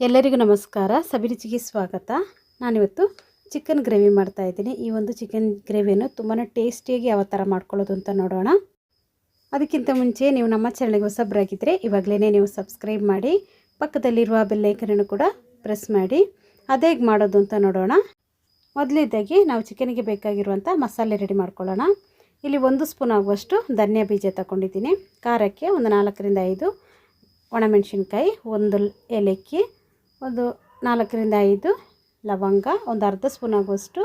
ಎಲ್ಲರಿಗೂ ನಮಸ್ಕಾರ. ಸಬಿರುಚಿಗೆ ಸ್ವಾಗತ. ನಾನಿವತ್ತು ಚಿಕನ್ ಗ್ರೇವಿ ಮಾಡ್ತಾ ಇದ್ದೀನಿ. ಈ ಒಂದು ಚಿಕನ್ ಗ್ರೇವಿಯನ್ನು ತುಂಬಾ ಟೇಸ್ಟಿಯಾಗಿ ಯಾವ ಥರ ಮಾಡ್ಕೊಳ್ಳೋದು ಅಂತ ನೋಡೋಣ. ಅದಕ್ಕಿಂತ ಮುಂಚೆ ನೀವು ನಮ್ಮ ಚಾನಲ್ಗೆ ಹೊಸಬ್ರಾಗಿದ್ದರೆ ಇವಾಗಲೇ ನೀವು ಸಬ್ಸ್ಕ್ರೈಬ್ ಮಾಡಿ, ಪಕ್ಕದಲ್ಲಿರುವ ಬೆಲ್ಲೈಕನನ್ನು ಕೂಡ ಪ್ರೆಸ್ ಮಾಡಿ. ಅದೇ ಮಾಡೋದು ಅಂತ ನೋಡೋಣ. ಮೊದಲಿದ್ದಾಗಿ ನಾವು ಚಿಕನ್ಗೆ ಬೇಕಾಗಿರುವಂಥ ಮಸಾಲೆ ರೆಡಿ ಮಾಡ್ಕೊಳ್ಳೋಣ. ಇಲ್ಲಿ ಒಂದು ಸ್ಪೂನ್ ಆಗುವಷ್ಟು ಧನಿಯಾ ಬೀಜ ತಗೊಂಡಿದ್ದೀನಿ ಖಾರಕ್ಕೆ ಒಂದು ನಾಲ್ಕರಿಂದ ಐದು ಒಣಮೆಣಸಿನ್ಕಾಯಿ ಒಂದು ಏಲಕ್ಕಿ ಒಂದು ನಾಲ್ಕರಿಂದ ಐದು ಲವಂಗ, ಒಂದು ಅರ್ಧ ಸ್ಪೂನ್ ಆಗುವಷ್ಟು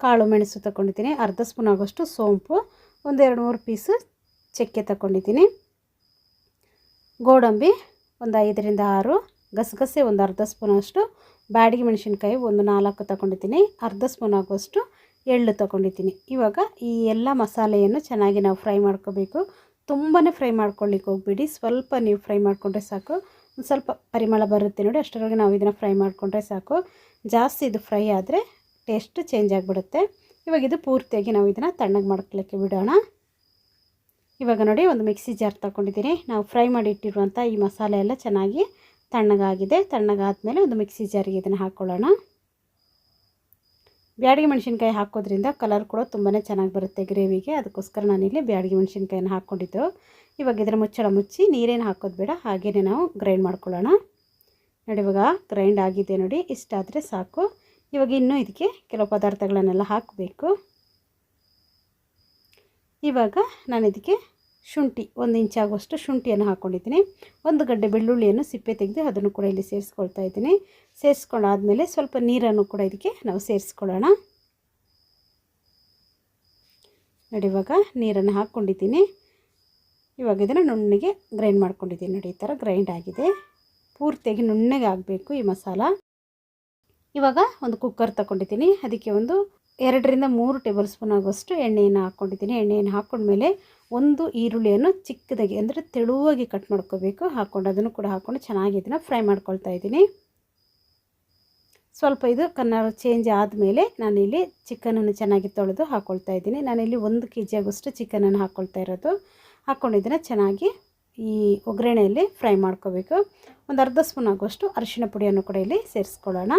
ಕಾಳು ಮೆಣಸು ತಗೊಂಡಿದ್ದೀನಿ ಅರ್ಧ ಸ್ಪೂನ್ ಆಗುವಷ್ಟು ಸೋಂಪು, ಒಂದು ಎರಡು ಮೂರು ಪೀಸು ಚಕ್ಕೆ ತಗೊಂಡಿದ್ದೀನಿ ಗೋಡಂಬಿ, ಒಂದು ಐದರಿಂದ ಆರು, ಗಸಗಸೆ, ಒಂದು ಅರ್ಧ ಸ್ಪೂನ್ ಅಷ್ಟು, ಬ್ಯಾಡಿಗೆ ಮೆಣಸಿನ್ಕಾಯಿ, ಒಂದು ನಾಲ್ಕು ತಗೊಂಡಿದ್ದೀನಿ ಅರ್ಧ ಸ್ಪೂನ್ ಆಗುವಷ್ಟು ಎಳ್ಳು ತಗೊಂಡಿದ್ದೀನಿ ಇವಾಗ ಈ ಎಲ್ಲ ಮಸಾಲೆಯನ್ನು ಚೆನ್ನಾಗಿ ನಾವು ಫ್ರೈ ಮಾಡ್ಕೋಬೇಕು. ತುಂಬಾ ಫ್ರೈ ಮಾಡ್ಕೊಳ್ಳಿಕ್ಕೆ ಹೋಗ್ಬಿಡಿ. ಸ್ವಲ್ಪ ನೀವು ಫ್ರೈ ಮಾಡಿಕೊಂಡ್ರೆ ಸಾಕು. ಒಂದು ಸ್ವಲ್ಪ ಪರಿಮಳ ಬರುತ್ತೆ ನೋಡಿ, ಅಷ್ಟರೊಳಗೆ ನಾವು ಇದನ್ನು ಫ್ರೈ ಮಾಡಿಕೊಂಡ್ರೆ ಸಾಕು. ಜಾಸ್ತಿ ಇದು ಫ್ರೈ ಆದರೆ ಟೇಸ್ಟ್ ಚೇಂಜ್ ಆಗಿಬಿಡುತ್ತೆ. ಇವಾಗ ಇದು ಪೂರ್ತಿಯಾಗಿ ನಾವು ಇದನ್ನು ತಣ್ಣಗೆ ಮಾಡ್ಕೊಳ್ಳೋಕ್ಕೆ ಬಿಡೋಣ. ಇವಾಗ ನೋಡಿ, ಒಂದು ಮಿಕ್ಸಿ ಜಾರ್ ತಗೊಂಡಿದ್ದೀನಿ. ನಾವು ಫ್ರೈ ಮಾಡಿ ಇಟ್ಟಿರುವಂಥ ಈ ಮಸಾಲೆ ಎಲ್ಲ ಚೆನ್ನಾಗಿ ತಣ್ಣಗಾಗಿದೆ. ತಣ್ಣಗಾದ ಮೇಲೆ ಒಂದು ಮಿಕ್ಸಿ ಜಾರಿಗೆ ಇದನ್ನು ಹಾಕ್ಕೊಳ್ಳೋಣ ಬ್ಯಾಡಿಗೆ ಮೆಣಸಿನ್ಕಾಯಿ ಹಾಕೋದ್ರಿಂದ ಕಲರ್ ಕೂಡ ತುಂಬಾ ಚೆನ್ನಾಗಿ ಬರುತ್ತೆ ಗ್ರೇವಿಗೆ ಅದಕ್ಕೋಸ್ಕರ ನಾನಿಲ್ಲಿ ಬ್ಯಾಡಿಗೆ ಮೆಣಸಿನ್ಕಾಯಿನ ಹಾಕ್ಕೊಂಡಿದ್ದು ಇವಾಗ ಇದರ ಮುಚ್ಚಳ ಮುಚ್ಚಿ ನೀರೇನು ಹಾಕೋದು ಬೇಡ ಹಾಗೆಯೇ ನಾವು ಗ್ರೈಂಡ್ ಮಾಡ್ಕೊಳ್ಳೋಣ. ನೋಡಿ ಇವಾಗ ಗ್ರೈಂಡ್ ಆಗಿದೆ ನೋಡಿ, ಇಷ್ಟಾದರೆ ಸಾಕು. ಇವಾಗ ಇನ್ನೂ ಇದಕ್ಕೆ ಕೆಲವು ಪದಾರ್ಥಗಳನ್ನೆಲ್ಲ ಹಾಕಬೇಕು. ಇವಾಗ ನಾನು ಇದಕ್ಕೆ ಶುಂಠಿ, ಒಂದು ಇಂಚಾಗುವಷ್ಟು ಶುಂಠಿಯನ್ನು ಹಾಕ್ಕೊಂಡಿದ್ದೀನಿ ಒಂದು ಗಡ್ಡೆ ಬೆಳ್ಳುಳ್ಳಿಯನ್ನು ಸಿಪ್ಪೆ ತೆಗೆದು ಅದನ್ನು ಕೂಡ ಇಲ್ಲಿ ಸೇರಿಸ್ಕೊಳ್ತಾ ಇದ್ದೀನಿ. ಸೇರಿಸ್ಕೊಂಡಾದಮೇಲೆ ಸ್ವಲ್ಪ ನೀರನ್ನು ಕೂಡ ಇದಕ್ಕೆ ನಾವು ಸೇರಿಸ್ಕೊಳ್ಳೋಣ. ನೋಡಿ, ಇವಾಗ ನೀರನ್ನು ಹಾಕ್ಕೊಂಡಿದ್ದೀನಿ ಇವಾಗ ಇದನ್ನು ನುಣ್ಣಗೆ ಗ್ರೈಂಡ್ ಮಾಡ್ಕೊಂಡಿದ್ದೀನಿ. ನೋಡಿ, ಈ ಥರ ಗ್ರೈಂಡ್ ಆಗಿದೆ. ಪೂರ್ತಿಯಾಗಿ ನುಣ್ಣಗೆ ಆಗಬೇಕು ಈ ಮಸಾಲ. ಇವಾಗ ಒಂದು ಕುಕ್ಕರ್ ತಗೊಂಡಿದ್ದೀನಿ. ಅದಕ್ಕೆ ಒಂದು ಎರಡರಿಂದ ಮೂರು ಟೇಬಲ್ ಸ್ಪೂನ್ ಆಗೋಷ್ಟು ಎಣ್ಣೆಯನ್ನು ಹಾಕ್ಕೊಂಡಿದ್ದೀನಿ. ಎಣ್ಣೆಯನ್ನು ಹಾಕ್ಕೊಂಡ್ಮೇಲೆ ಒಂದು ಈರುಳ್ಳಿಯನ್ನು ಚಿಕ್ಕದಾಗಿ ಅಂದರೆ ತೆಳುವಾಗಿ ಕಟ್ ಮಾಡ್ಕೋಬೇಕು. ಹಾಕ್ಕೊಂಡು ಅದನ್ನು ಕೂಡ ಹಾಕ್ಕೊಂಡು ಚೆನ್ನಾಗಿ ಇದನ್ನು ಫ್ರೈ ಮಾಡ್ಕೊಳ್ತಾ ಇದ್ದೀನಿ. ಸ್ವಲ್ಪ ಇದು ಕನ್ನಡ ಚೇಂಜ್ ಆದಮೇಲೆ ನಾನಿಲ್ಲಿ ಚಿಕನನ್ನು ಚೆನ್ನಾಗಿ ತೊಳೆದು ಹಾಕ್ಕೊಳ್ತಾ ಇದ್ದೀನಿ. ನಾನಿಲ್ಲಿ ಒಂದು ಕೆ ಜಿ ಆಗೋಷ್ಟು ಚಿಕನನ್ನು ಹಾಕ್ಕೊಳ್ತಾ ಇರೋದು. ಹಾಕ್ಕೊಂಡಿದ್ದೀನಿ ಚೆನ್ನಾಗಿ ಈ ಒಗ್ಗರಣೆಯಲ್ಲಿ ಫ್ರೈ ಮಾಡ್ಕೋಬೇಕು. ಒಂದು ಅರ್ಧ ಸ್ಪೂನ್ ಆಗುವಷ್ಟು ಅರಿಶಿಣ ಪುಡಿಯನ್ನು ಕೂಡ ಇಲ್ಲಿ ಸೇರಿಸ್ಕೊಳ್ಳೋಣ.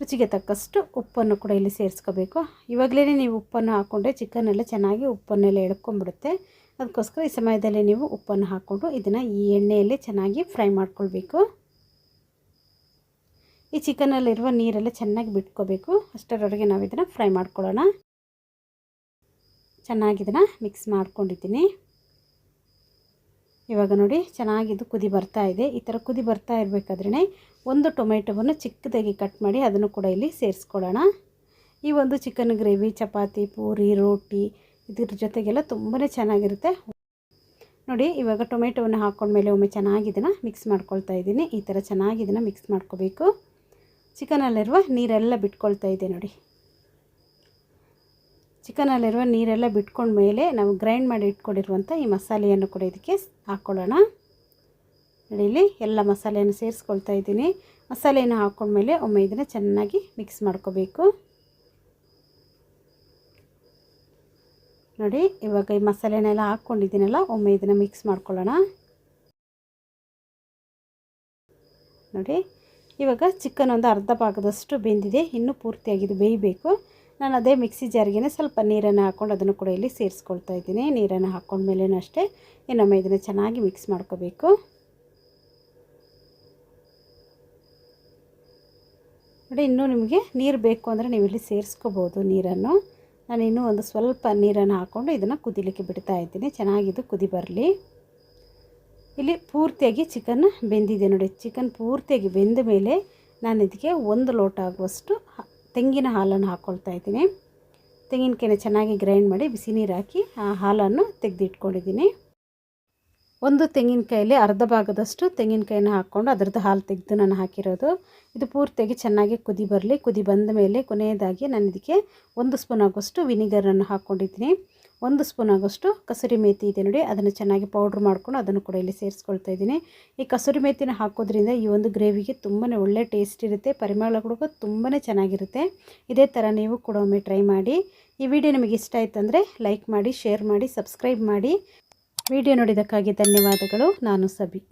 ರುಚಿಗೆ ತಕ್ಕಷ್ಟು ಉಪ್ಪನ್ನು ಕೂಡ ಇಲ್ಲಿ ಸೇರಿಸ್ಕೋಬೇಕು. ಇವಾಗಲೇ ನೀವು ಉಪ್ಪನ್ನು ಹಾಕ್ಕೊಂಡ್ರೆ ಚಿಕನೆಲ್ಲ ಚೆನ್ನಾಗಿ ಉಪ್ಪನ್ನೆಲ್ಲ ಎಳ್ಕೊಂಬಿಡುತ್ತೆ ಅದಕ್ಕೋಸ್ಕರ ಈ ಸಮಯದಲ್ಲಿ ನೀವು ಉಪ್ಪನ್ನು ಹಾಕ್ಕೊಂಡು ಇದನ್ನು ಈ ಎಣ್ಣೆಯಲ್ಲಿ ಚೆನ್ನಾಗಿ ಫ್ರೈ ಮಾಡ್ಕೊಳ್ಬೇಕು. ಈ ಚಿಕನಲ್ಲಿರುವ ನೀರೆಲ್ಲ ಚೆನ್ನಾಗಿ ಬಿಟ್ಕೋಬೇಕು. ಅಷ್ಟರವರೆಗೆ ನಾವು ಇದನ್ನು ಫ್ರೈ ಮಾಡ್ಕೊಳ್ಳೋಣ. ಚೆನ್ನಾಗಿ ಇದನ್ನು ಮಿಕ್ಸ್ ಮಾಡ್ಕೊಂಡಿದ್ದೀನಿ. ಇವಾಗ ನೋಡಿ ಚೆನ್ನಾಗಿದ್ದು ಕುದಿ ಬರ್ತಾ ಇದೆ. ಈ ಥರ ಕುದಿ ಬರ್ತಾ ಇರಬೇಕಾದ್ರೆ ಒಂದು ಟೊಮೆಟೊವನ್ನು ಚಿಕ್ಕದಾಗಿ ಕಟ್ ಮಾಡಿ ಅದನ್ನು ಕೂಡ ಇಲ್ಲಿ ಸೇರಿಸ್ಕೊಳ್ಳೋಣ. ಈ ಒಂದು ಚಿಕನ್ ಗ್ರೇವಿ, ಚಪಾತಿ, ಪೂರಿ, ರೋಟಿ ಇದ್ರ ಜೊತೆಗೆಲ್ಲ ತುಂಬಾ ಚೆನ್ನಾಗಿರುತ್ತೆ. ನೋಡಿ ಇವಾಗ ಟೊಮೆಟೊವನ್ನು ಹಾಕ್ಕೊಂಡ್ಮೇಲೆ ಒಮ್ಮೆ ಚೆನ್ನಾಗಿ ಇದನ್ನು ಮಿಕ್ಸ್ ಮಾಡ್ಕೊಳ್ತಾ ಇದ್ದೀನಿ. ಈ ಥರ ಚೆನ್ನಾಗಿ ಇದನ್ನು ಮಿಕ್ಸ್ ಮಾಡ್ಕೋಬೇಕು. ಚಿಕನಲ್ಲಿರುವ ನೀರೆಲ್ಲ ಬಿಟ್ಕೊಳ್ತಾ ಇದೆ ನೋಡಿ. ಚಿಕನಲ್ಲಿರುವ ನೀರೆಲ್ಲ ಬಿಟ್ಕೊಂಡ ಮೇಲೆ ನಾವು ಗ್ರೈಂಡ್ ಮಾಡಿ ಇಟ್ಕೊಂಡಿರುವಂಥ ಈ ಮಸಾಲೆಯನ್ನು ಕೂಡ ಇದಕ್ಕೆ ಹಾಕ್ಕೊಳ್ಳೋಣ. ಇಲ್ಲಿ ಎಲ್ಲ ಮಸಾಲೆಯನ್ನು ಸೇರಿಸ್ಕೊಳ್ತಾ ಇದ್ದೀನಿ. ಮಸಾಲೆಯನ್ನು ಹಾಕ್ಕೊಂಡ್ಮೇಲೆ ಒಮ್ಮೆ ಇದನ್ನು ಚೆನ್ನಾಗಿ ಮಿಕ್ಸ್ ಮಾಡ್ಕೋಬೇಕು. ನೋಡಿ, ಇವಾಗ ಈ ಮಸಾಲೆನೆಲ್ಲ ಹಾಕ್ಕೊಂಡಿದ್ದೀನಲ್ಲ, ಒಮ್ಮೆ ಇದನ್ನು ಮಿಕ್ಸ್ ಮಾಡ್ಕೊಳ್ಳೋಣ. ನೋಡಿ, ಇವಾಗ ಚಿಕನ್ ಒಂದು ಅರ್ಧ ಭಾಗದಷ್ಟು ಬೆಂದಿದೆ, ಇನ್ನೂ ಪೂರ್ತಿಯಾಗಿದ್ದು ಬೇಯಬೇಕು. ನಾನು ಅದೇ ಮಿಕ್ಸಿ ಜಾರಿಗೆ ಸ್ವಲ್ಪ ನೀರನ್ನು ಹಾಕ್ಕೊಂಡು ಅದನ್ನು ಕೂಡ ಇಲ್ಲಿ ಸೇರಿಸ್ಕೊಳ್ತಾ ಇದ್ದೀನಿ. ನೀರನ್ನು ಹಾಕ್ಕೊಂಡ್ಮೇಲೇನೂ ಅಷ್ಟೇ, ಇನ್ನೊಮ್ಮೆ ಇದನ್ನು ಚೆನ್ನಾಗಿ ಮಿಕ್ಸ್ ಮಾಡ್ಕೋಬೇಕು. ನೋಡಿ, ಇನ್ನೂ ನಿಮಗೆ ನೀರು ಬೇಕು ಅಂದರೆ ನೀವು ಇಲ್ಲಿ ಸೇರಿಸ್ಕೋಬೋದು ನೀರನ್ನು. ನಾನು ಇನ್ನೂ ಒಂದು ಸ್ವಲ್ಪ ನೀರನ್ನು ಹಾಕ್ಕೊಂಡು ಇದನ್ನು ಕುದಿಲಿಕ್ಕೆ ಬಿಡ್ತಾ ಇದ್ದೀನಿ. ಚೆನ್ನಾಗಿದ್ದು ಕುದಿ ಬರಲಿ. ಇಲ್ಲಿ ಪೂರ್ತಿಯಾಗಿ ಚಿಕನ್ ಬೆಂದಿದೆ ನೋಡಿ. ಚಿಕನ್ ಪೂರ್ತಿಯಾಗಿ ಬೆಂದ ಮೇಲೆ ನಾನು ಇದಕ್ಕೆ ಒಂದು ಲೋಟ ಆಗುವಷ್ಟು ತೆಂಗಿನ ಹಾಲನ್ನು ಹಾಕ್ಕೊಳ್ತಾ ಇದ್ದೀನಿ. ತೆಂಗಿನಕಾಯಿನ ಚೆನ್ನಾಗಿ ಗ್ರೈಂಡ್ ಮಾಡಿ ಬಿಸಿ ನೀರು ಹಾಕಿ ಆ ಹಾಲನ್ನು ತೆಗೆದಿಟ್ಕೊಂಡಿದ್ದೀನಿ. ಒಂದು ತೆಂಗಿನಕಾಯಲ್ಲಿ ಅರ್ಧ ಭಾಗದಷ್ಟು ತೆಂಗಿನಕಾಯಿನ ಹಾಕ್ಕೊಂಡು ಅದರದ್ದು ಹಾಲು ತೆಗೆದು ನಾನು ಹಾಕಿರೋದು. ಇದು ಪೂರ್ತಿಯಾಗಿ ಚೆನ್ನಾಗಿ ಕುದಿ ಬರಲಿ, ಕುದಿ ಬಂದ ಮೇಲೆ ಕೊನೆಯದಾಗಿ ನಾನು ಇದಕ್ಕೆ ಒಂದು ಸ್ಪೂನ್ ಆಗೋಷ್ಟು ವಿನಿಗರನ್ನು ಹಾಕ್ಕೊಂಡಿದ್ದೀನಿ. ಒಂದು ಸ್ಪೂನ್ ಆಗೋಷ್ಟು ಕಸೂರಿ ಮೇತಿ ಇದೆ ನೋಡಿ, ಅದನ್ನು ಚೆನ್ನಾಗಿ ಪೌಡ್ರ್ ಮಾಡ್ಕೊಂಡು ಅದನ್ನು ಕೂಡ ಇಲ್ಲಿ ಸೇರಿಸ್ಕೊಳ್ತಾ ಇದ್ದೀನಿ. ಈ ಕಸೂರಿ ಮೇಥಿನ ಹಾಕೋದ್ರಿಂದ ಈ ಒಂದು ಗ್ರೇವಿಗೆ ತುಂಬಾ ಒಳ್ಳೆ ಟೇಸ್ಟ್ ಇರುತ್ತೆ, ಪರಿಮಳ ಕೂಡ ತುಂಬಾ ಚೆನ್ನಾಗಿರುತ್ತೆ. ಇದೇ ಥರ ನೀವು ಕೂಡ ಒಮ್ಮೆ ಟ್ರೈ ಮಾಡಿ. ಈ ವಿಡಿಯೋ ನಿಮಗೆ ಇಷ್ಟ ಆಯ್ತು ಅಂದರೆ ಲೈಕ್ ಮಾಡಿ ಶೇರ್ ಮಾಡಿ ಸಬ್ಸ್ಕ್ರೈಬ್ ಮಾಡಿ. ವಿಡಿಯೋ ನೋಡಿದ್ದಕ್ಕಾಗಿ ಧನ್ಯವಾದಗಳು. ನಾನು ಸಬಿ.